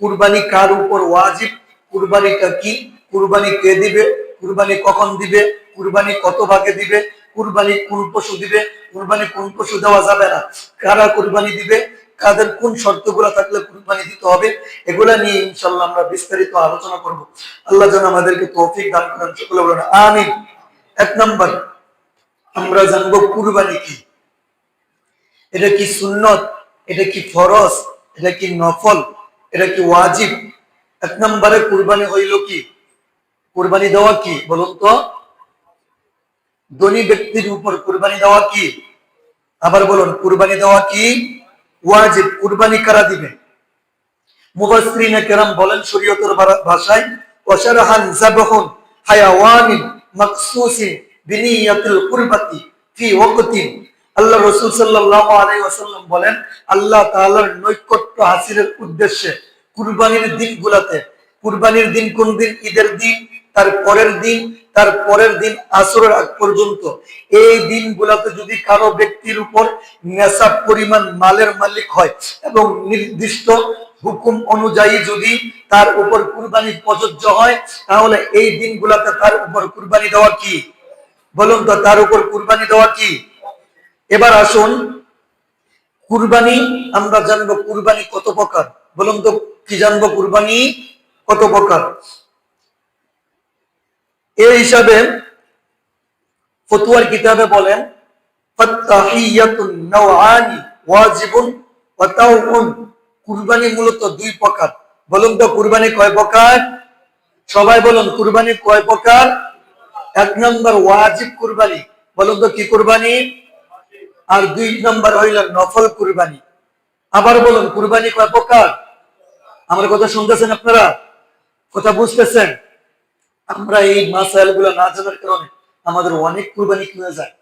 কুরবানি কার উপর ওয়াজিব? কুরবানিটা কি? কুরবানি কে দিবে? কুরবানি কখন দিবে? কুরবানি কত ভাগে দিবে? কুরবানি কোন পশু দিবে? কুরবানি কোন পশু দেওয়া যাবে না? কারা কুরবানি দিবে? কাদের কোন শর্তগুলো থাকলে কুরবানি দিতে হবে? এগুলা নিয়ে ইনশাল্লাহ আমরা বিস্তারিত আলোচনা করব। আল্লাহ যেন আমাদেরকে তৌফিক দান করেন। সকলে বলেন, আমিন। এক নম্বর, আমরা জানব কুরবানি কি? এটা কি সুন্নত? এটা কি ফরজ? এটা কি নফল? এটা কি ওয়াজিব? এক নম্বরে কুরবানি হইল কি? কুরবানি দেওয়া কি? বলুন তো। ধনী ব্যক্তির উপর কুরবানি দেওয়া কি? আবার বলুন, কুরবানি দেওয়া কি? ওয়াজিব। কুরবানি কারা দিবে? কেরাম বলেন ভাষায় হায়াওয়ানিন মাকসুসিন কুরবাতি ফি আল্লাহ রাসূল সাল্লাল্লাহু আলাইহি ওয়াসাল্লাম বলেন, আল্লাহ তাআলার নৈকট্য হাসিলের উদ্দেশ্যে কুরবানির দিনগুলোতে, কুরবানির দিন কোন দিন? ঈদের দিন, তার পরের দিন, তার পরের দিন আসরের আগ পর্যন্ত। এই দিনগুলোতে যদি কারও ব্যক্তির উপর নেশাব পরিমাণ মালের মালিক হয় এবং নির্দিষ্ট হুকুম অনুযায়ী যদি তার উপর কুরবানি প্রযোজ্য হয়, তাহলে এই দিনগুলোতে তার উপর কুরবানি দেওয়া কি? বলুন তো, তার উপর কুরবানি দেওয়া কি? এবার আসুন, কুরবানি, আমরা জানব কুরবানি কত প্রকার। বলুন তো, কি জানব কুরবানি কত প্রকার? এই হিসাবে ফতুয়ার কিতাবে বলেন কুরবানি মূলত দুই প্রকার। বলুন তো, কুরবানি কয় প্রকার? সবাই বলুন, কুরবানি কয় প্রকার? এক নম্বর ওয়াজিব কুরবানি। বলুন তো, কি কুরবানি? আর দুই নম্বর হইল নফল কুরবানি। আবার বলুন, কুরবানি কয় প্রকার? আমার কথা শুনতেছেন আপনারা? কথা বুঝতেছেন? আমরা এই মাসাইলগুলো না জানার কারণে আমাদের অনেক কুরবানি কি হয়ে যায়,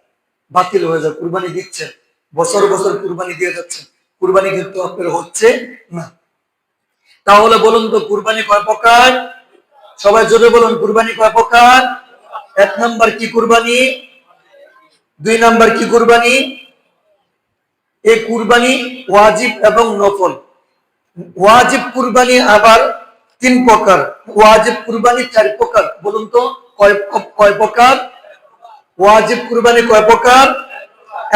বাতিল হয়ে যায়, কুরবানি দিচ্ছেন। বছর বছর কুরবানি দিয়ে যাচ্ছেন। কুরবানি কিন্তু আপনার হচ্ছে না। তাহলে বলুন তো, কুরবানি কয় প্রকার? সবাই জোরে বলুন, কুরবানি কয় প্রকার? এক নাম্বার কি কুরবানি? দুই নাম্বার কি কুরবানি? এই কুরবানি ওয়াজিব এবং নফল। ওয়াজিব কুরবানি আবার তিন প্রকার। ওয়াজিব কুরবানি চার প্রকার। বলুন তো, কয় কয় প্রকার? ওয়াজিব কুরবানি কয় প্রকার?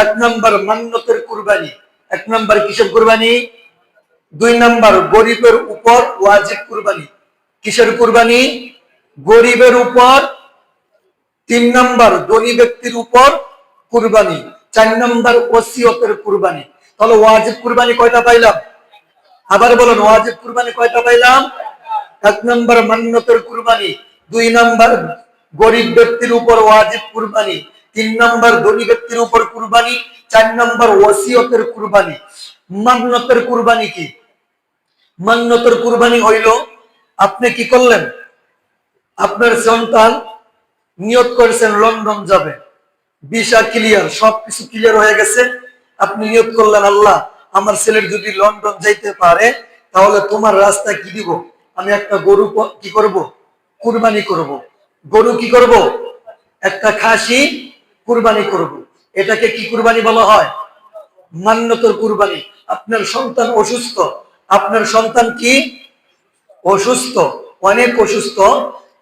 এক নম্বর মান্যতের কুরবানি। এক নম্বর কিসের কুরবানি? দুই নম্বর গরিবের উপর ওয়াজিব কুরবানি। কিসের কুরবানি? গরিবের উপর। তিন নম্বর ধনী ব্যক্তির উপর কুরবানি। চার নম্বর ওসিয়তের কুরবানি। তাহলে ওয়াজিব কুরবানি কয়টা পাইলাম? আবার বলুন, ওয়াজিব কুরবানি কয়টা পাইলাম? এক নম্বর মান্যতের কুরবানি, দুই নম্বর গরিব ব্যক্তির উপর ওয়াজিব কুরবানি, তিন নম্বর ধনী ব্যক্তির উপর কুরবানি, চার নম্বর ওসিয়তের কুরবানি। মান্যতের কুরবানি কি? মান্যতের কুরবানি হইল, আপনি কি করলেন? আপনার সন্তান নিয়োগ করেছেন, লন্ডন যাবে। ভিসা ক্লিয়ার সবকিছু ক্লিয়ার হয়ে গেছে। আপনি নিয়োগ করলেন আল্লাহ, আমার ছেলের যদি লন্ডন যাইতে পারে, তাহলে তোমার রাস্তা কি দিব? আমি একটা গরু কি করব? কুরবানি করব। গরু কি করব? একটা খাসি কুরবানি করব। এটাকে কি কুরবানি বলা হয়? মান্যতর কুরবানি। আপনার সন্তান অসুস্থ। আপনার সন্তান কি? অসুস্থ, অনেক অসুস্থ।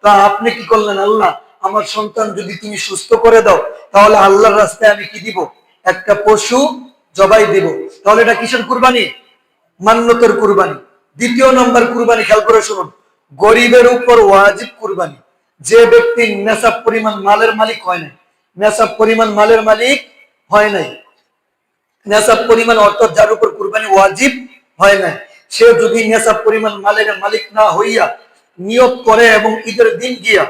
তা আপনি কি করলেন আল্লাহ? আমার সন্তান যদি তুমি সুস্থ করে দাও, তাহলে আল্লাহর রাস্তায় আমি কি দিব? একটা পশু জবাই দিব। তাহলে এটা কিসের কুরবানি? মান্যতের কুরবানি। দ্বিতীয় নম্বর কুরবানি, খেয়াল করে শুনুন। গরিবের উপর ওয়াজিব কুরবানি। যে ব্যক্তি নেশাব পরিমাণ মালের মালিক হয় নাই, নেশাব পরিমাণ মালের মালিক হয় নাই। নেশাব পরিমাণ অর্থাৎ যার উপর কুরবানি ওয়াজিব হয় নাই। সে যদি নেশাব পরিমাণ মালের মালিক না হইয়া নিয়োগ করে এবং ঈদের দিন গিয়া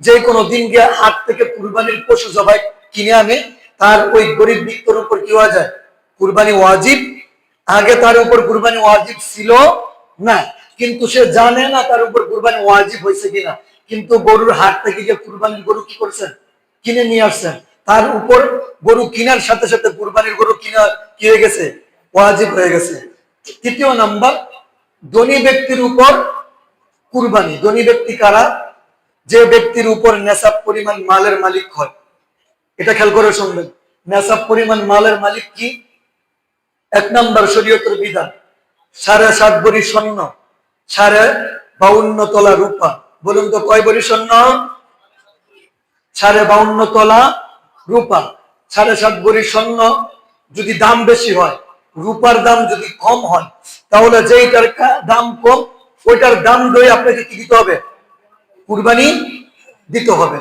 যে কোনো দিন গিয়া হাট থেকে কুরবানির পশু জবাই কিনে আনে, তার ওই গরিব ব্যক্তির উপর কি হওয়া যায়? কুরবানি ওয়াজিব? আগে তার উপর কুরবানি ওয়াজিব ছিল? না। কিন্তু সে জানে না তার উপর কুরবানি ওয়াজিব হয়েছে কিনা। কিন্তু গরুর হাট থেকে যে কুরবানির গরু কি করছেন? কিনে নিয়ে আসছেন। তার উপর গরু কিনার সাথে সাথে কুরবানির গরু কিনা কি হয়ে গেছে? ওয়াজিব হয়ে গেছে। তৃতীয় নাম্বার, ধনী ব্যক্তির উপর কুরবানি। ধনী ব্যক্তি কারা? যে ব্যক্তির উপর নেশাব পরিমাণ মালের মালিক হয়, এটা খেয়াল করে শুনবেন। নেশাব পরিমাণ মালের মালিক কি? এক নম্বর শরীয়তের বিধান, সাড়ে সাত ভরি স্বর্ণ, সাড়ে বাউন্ন তলা রূপা। বলুন তো কয় বড়ি স্বর্ণ? সাড়ে বাউন্ন তলা রূপা। সাড়ে সাত ভরি স্বর্ণ যদি দাম বেশি হয়, রূপার দাম যদি কম হয়, তাহলে যেইটার দাম কম, ওইটার দাম দই আপনাকে কি দিতে হবে? কুরবানি দিতে হবে।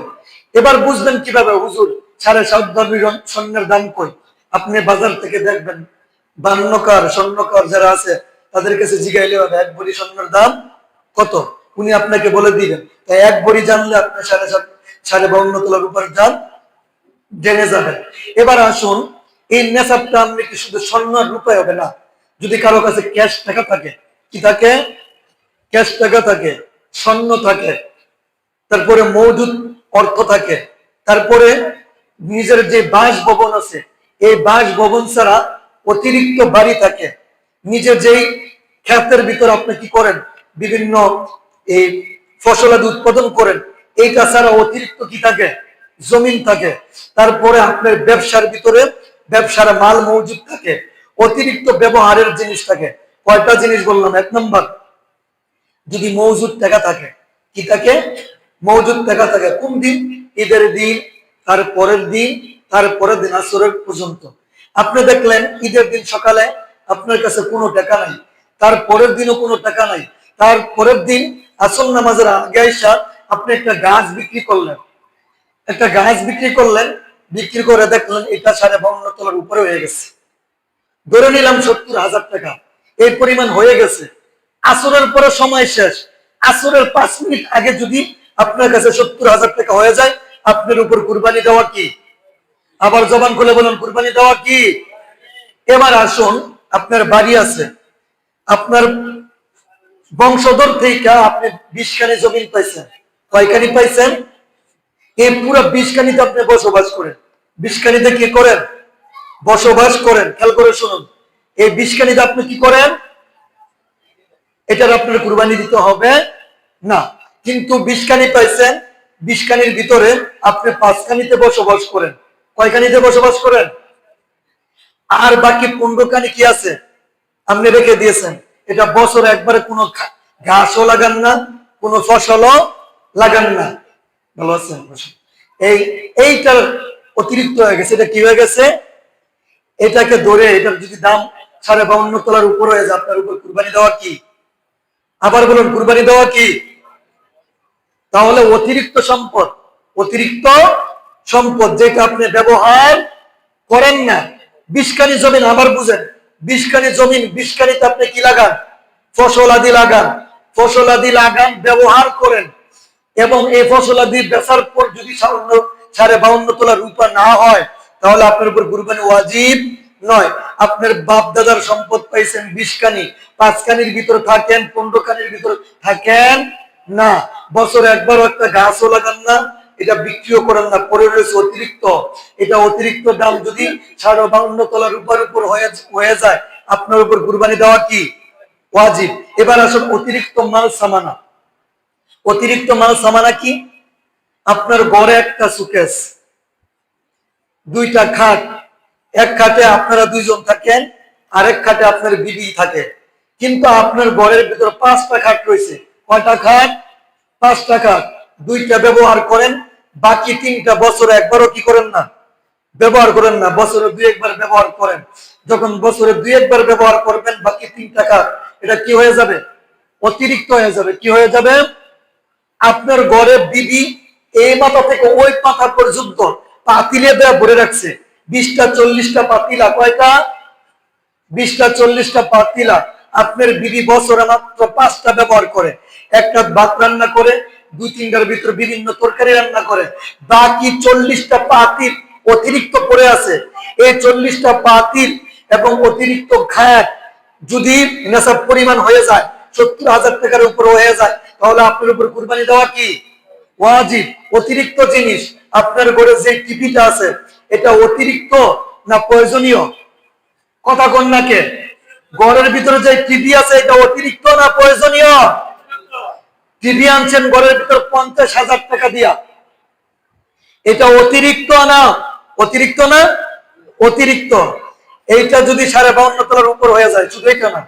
এবার বুঝবেন কীভাবে? হুজুর, সাড়ে সাত রন- স্বর্ণের দাম কই? আপনি বাজার থেকে দেখবেন বান্নকার স্বর্ণকার যারা আছে, তাদের কাছে জিগাইলে হবে, এক ভরি স্বর্ণের দাম কত? উনি আপনাকে বলে দিবেন। তাই এক ভরি জানলে আপনি সাড়ে সাত সাড়ে বাউন্ন তলার উপর দাম জেনে যাবেন। এবার আসুন, এই নেশাবটা আপনি কি শুধু স্বর্ণ আর রূপায় হবে না? যদি কারও কাছে ক্যাশ টাকা থাকে, কি থাকে? ক্যাশ টাকা থাকে, স্বর্ণ থাকে তারপরে মজুদ অর্থ থাকে। তারপরে নিজের যে বাসভবন আছে, এই বাসভবন ছাড়া অতিরিক্ত বাড়ি থাকে। নিজের যেই ক্ষেতের ভিতর আপনি কি করেন? বিভিন্ন এই ফসলাদি উৎপাদন করেন। এইটা ছাড়া অতিরিক্ত কি থাকে? জমিন থাকে। তারপরে আপনার ব্যবসার ভিতরে ব্যবসার মাল মজুদ থাকে। অতিরিক্ত ব্যবহারের জিনিস থাকে। কয়টা জিনিস বললাম? এক নম্বর, যদি মজুদ টাকা থাকে, কি থাকে? মজুদ টাকা থাকে কোন দিন? ঈদের দিন, তার পরের দিন, তার পরের দিন আসরের পর্যন্ত। আপনি দেখলেন ঈদের দিন সকালে আপনার কাছে কোনো টাকা নাই, তার পরের দিনও কোনো টাকা নাই, তার পরের দিন আসল নামাজের আগে আইসা আপনি একটা গাছ বিক্রি করলেন। একটা গাছ বিক্রি করলেন, বিক্রি করে দেখলেন এটা সাড়ে বাউন্ন তলার উপরে হয়ে গেছে। ধরে নিলাম সত্তর হাজার টাকা। এই পরিমাণ হয়ে গেছে। আসরের পরে সময় শেষ। আসরের পাঁচ মিনিট আগে যদি আপনার কাছে সত্তর হাজার টাকা হয়ে যায়, আপনার উপর কুরবানি দেওয়া কি? আবার জবান খুলে বলুন, কুরবানি দেওয়া কি? এবার আসুন, আপনার বাড়ি আছে। আপনার বংশধর থেকে আপনি বিশখানি জমিন পাইছেন। কয়খানি পাইছেন? এই পুরো বিশখানিতে আপনি বসবাস করেন। বিশখানিতে কি করেন? বসবাস করেন। খেয়াল করে শুনুন, এই বিশখানিতে আপনি কি করেন? এটার আপনার কুরবানি দিতে হবে না। কিন্তু বিশখানি পাইছেন, বিশখানির ভিতরে আপনি পাঁচখানিতে বসবাস করেন। কয়খানিতে বসবাস করেন? আর বাকি পনেরো খানি কি আছে? আপনি রেখে দিয়েছেন। এটা বছর একবারে কোনো ঘাসও লাগান না, কোনো ফসলও লাগান না। ভালো আছেন? এই, এইটার অতিরিক্ত হয়ে গেছে। এটা কি হয়ে গেছে? এটাকে ধরে, এটার যদি দাম সাড়ে বাউন্ন তলার উপর হয়ে যায়, আপনার উপর কুরবানি দেওয়া কি? আবার বলুন, কুরবানি দেওয়া কি? তাহলে অতিরিক্ত সম্পদ অতিরিক্ত সম্পদ যেটা আপনি ব্যবহার করেন না। বিষকানি জমিন আবার বুঝেন বিষকানি জমিন বিষকানিতে আপনি কি লাগান? ফসল আদি লাগান। ফসল আদি লাগান, ব্যবহার করেন। এবং এই ফসল আদি বেচার পর যদি সাড়ে বাউন্ন তোলা রূপা না হয়, তাহলে আপনার উপর কুরবানি ওয়াজিব নয়। আপনার বাপ দাদার সম্পদ পাইছেন বিশ কানি পাঁচ কানির ভিতরে থাকেন, পনেরো কানির ভিতরে থাকেন না, বছরে একবার একটা গাছও লাগান না, এটা বিক্রিও করেন না, পরে রয়েছে অতিরিক্ত। এটা অতিরিক্ত দাম যদি সাড়ে বাউন্ন তলার উপর উপর হয়ে যায়, আপনার উপর কুরবানি দেওয়া কি? ওয়াজিব। এবার অতিরিক্ত মাল সামানা। অতিরিক্ত মাল সামানা কি? আপনার ঘরে একটা সুকেস দুইটা খাট। এক খাটে আপনারা দুইজন থাকেন, আরেক খাটে আপনার বিবি থাকে। কিন্তু আপনার ঘরের ভিতরে পাঁচটা খাট রয়েছে। কয়টা খাট? পাঁচটা খাট। দুইটা ব্যবহার করেন, বাকি তিনটা বছরে একবারও কি করেন না? ব্যবহার করেন না, বছরে দুই একবার ব্যবহার করেন। যখন বছরে দুই একবার ব্যবহার করবেন, বাকি তিন টাকা এটা কি হয়ে যাবে? অতিরিক্ত হয়ে যাবে। কি হয়ে যাবে? আপনার ঘরে বিবি এই মাথা থেকে ওই মাথা পর্যন্ত পাতিলে দেওয়া ভরে রাখছে। বিশটা, চল্লিশটা পাতিলা, কয়টা? বিশটা, চল্লিশটা পাতিলা। আপনার বিবি বছরে মাত্র পাঁচটা ব্যবহার করে। একটা ভাত রান্না করে, দুই তিনটার ভিতরে বিভিন্ন তরকারি রান্না করে। বাকি চল্লিশটা পাতিল অতিরিক্ত পড়ে আছে। এই চল্লিশটা পাতিল এবং অতিরিক্ত খায়াত যদি নেশাব পরিমাণ হয়ে যায়, সত্তর হাজার টাকার উপর হয়ে যায়, তাহলে আপনার উপর কুরবানি দেওয়া কি? ওয়াজিব, অতিরিক্ত জিনিস। আপনার ঘরে যে টিভিটা আছে, এটা অতিরিক্ত না প্রয়োজনীয়? কথা কন্যাকে ঘরের ভিতরে যে টিভি আছে, এটা অতিরিক্ত না প্রয়োজনীয়? টিভি আনছেন ঘরের ভিতর পঞ্চাশ হাজার টাকা দিয়া। এটা অতিরিক্ত না অতিরিক্ত না? অতিরিক্ত। এইটা যদি সাড়ে বাউন্ন তলার উপর হয়ে যায়, শুধু এটা না।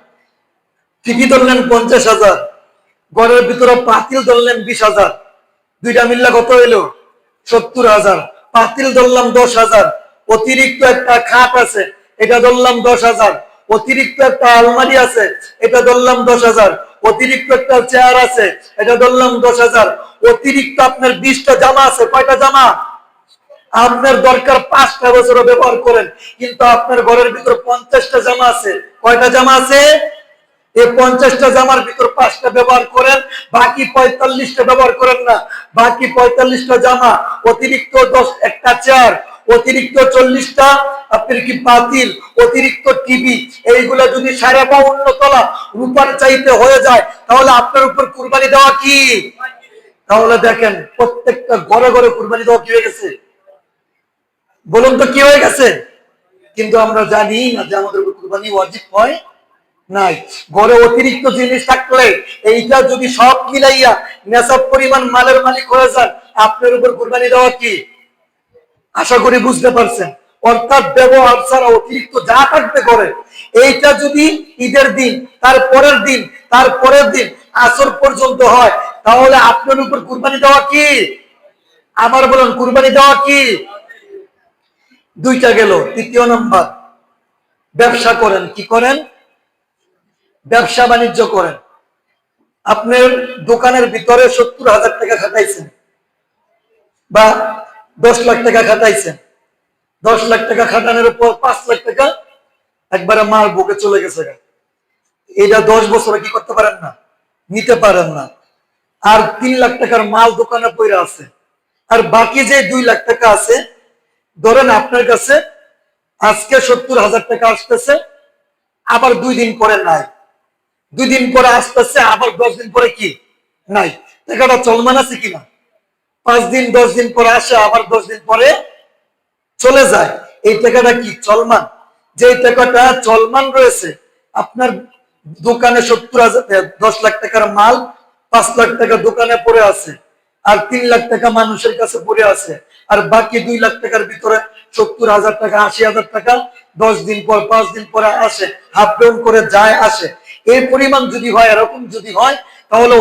টিভি ধরলেন পঞ্চাশ হাজার। ঘরের ভিতরে পাতিল ধরলেন বিশ হাজার। দুইটা মিল্লা কত হইল? সত্তর হাজার। পাতিল ধরলাম দশ হাজার। অতিরিক্ত একটা খাট আছে, এটা ধরলাম দশ হাজার। অতিরিক্ত একটা আলমারি আছে, এটা ধরলাম দশ হাজার। অতিরিক্ত একটা চেয়ার আছে, এটা ধরলাম দশ হাজার। অতিরিক্ত আপনার বিশটা জামা আছে, কয়টা জামা? আপনার দরকার পাঁচটা বছর ব্যবহার করেন, কিন্তু আপনার ঘরের ভিতর পঞ্চাশটা জামা আছে। কয়টা জামা আছে? এই পঞ্চাশটা জামার ভিতর পাঁচটা ব্যবহার করেন, বাকি পঁয়তাল্লিশটা ব্যবহার করেন না। বাকি পঁয়তাল্লিশটা জামা, অতিরিক্ত দশ, একটা চেয়ার অতিরিক্ত চল্লিশটা আপনার কি পাতিল অতিরিক্ত টিভি এইগুলা যদি সারা বাউন্ন তলা রূপার চাইতে হয়ে যায়, তাহলে আপনার উপর কুরবানি দেওয়া কি? তাহলে দেখেন, প্রত্যেকটা ঘরে ঘরে কুরবানি দেওয়া কি হয়ে গেছে? বলুন তো কি হয়ে গেছে? কিন্তু আমরা জানি না যে আমাদের উপর কুরবানি ওয়াজিব হয় নাই। ঘরে অতিরিক্ত জিনিস থাকলে এইটা যদি সব মিলাইয়া নেশাব পরিমাণ মালের মালিক হয়ে যান, আপনার উপর কুরবানি দেওয়া কি? আশা করি বুঝতে পারছেন। অর্থাৎ ব্যবহার ছাড়া অতিরিক্ত যা থাকবে করে এইটা যদি ঈদের দিন, তার পরের দিন, তার পরের দিন আসর পর্যন্ত হয়, তাহলে আপনার উপর কুরবানি দেওয়া কি? আবার বলুন, কুরবানি দেওয়া কি? দুইটা গেল, তৃতীয় নম্বর, ব্যবসা করেন, কি করেন? ব্যবসা বাণিজ্য করেন। আপনার দোকানের ভিতরে সত্তর হাজার টাকা খাটাইছেন, বা দশ লাখ টাকা খাটাইছেন। দশ লাখ টাকা খাটানোর পর পাঁচ লাখ টাকা একবারে মার বুকে চলে গেছে এটা দশ বছরে কি করতে পারেন না? নিতে পারেন না। আর তিন লাখ টাকার মাল দোকানে পড়ে আছে। আর বাকি যে দুই লাখ টাকা আছে, ধরেন আপনার কাছে আজকে সত্তর হাজার টাকা আসতেছে, আবার দুই দিন পরে নাই। দুই দিন পরে আসতেছে, আবার দশ দিন পরে কি? নাই। টাকাটা চলমান আছে কিনা? পাঁচ দিন, দশ দিন পরে আসে, আবার দশ দিন পরে চলে যায়। এই টাকাটা কি চলমান? যে টাকাটা চলমান রয়েছে, আপনার দোকানে সত্তর হাজার দশ লাখ টাকার মাল, পাঁচ লাখ টাকা দোকানে পড়ে আছে, আর তিন লাখ টাকা মানুষের কাছে পড়ে আছে, আর বাকি দুই লাখ টাকার ভিতরে সত্তর হাজার টাকা, আশি হাজার টাকা দশ দিন পর, পাঁচ দিন পরে আসে, হাফ ডাউন করে যায়, আসে। এই পরিমাণ যদি হয়, এরকম যদি হয়, তাহলে